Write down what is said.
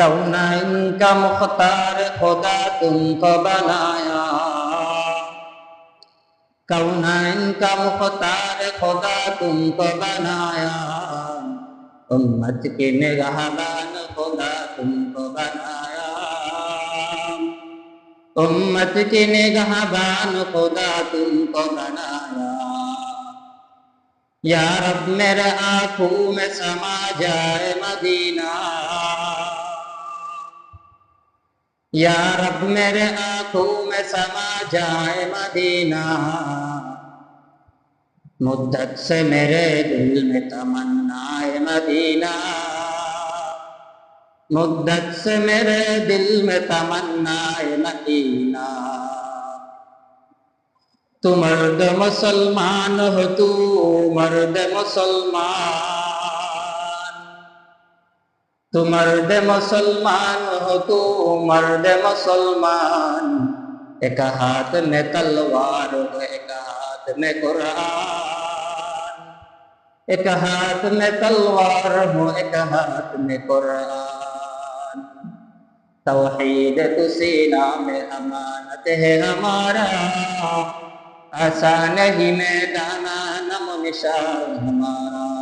कौनाइन का मुख्तार खुदा तुमको बनाया। कौनाइन का मुख्तार खुदा तुमको बनाया। उम्मत की निगहबान खुदा तुमको बनाया। उम्मत की निगहबान खुदा तुमको बनाया। या रब मेरे आँखों में समा जाए मदीना। या रब मेरे आँखों में समा जाए मदीना। मुद्दत से मेरे दिल में तमन्नाए मदीना। मुद्दत से मेरे दिल में तमन्नाए मदीना। तू मर्द मुसलमान हो, तू मर्द मुसलमान। तू मर्द मुसलमान हो तू मर्द मुसलमान एक हाथ में तलवार हो एक हाथ में कुरान एक हाथ में तलवार हो एक हाथ में कुरान तौहीद तो सीना में अमानत है हमारा आसान ही मैदाना नम निशान हमारा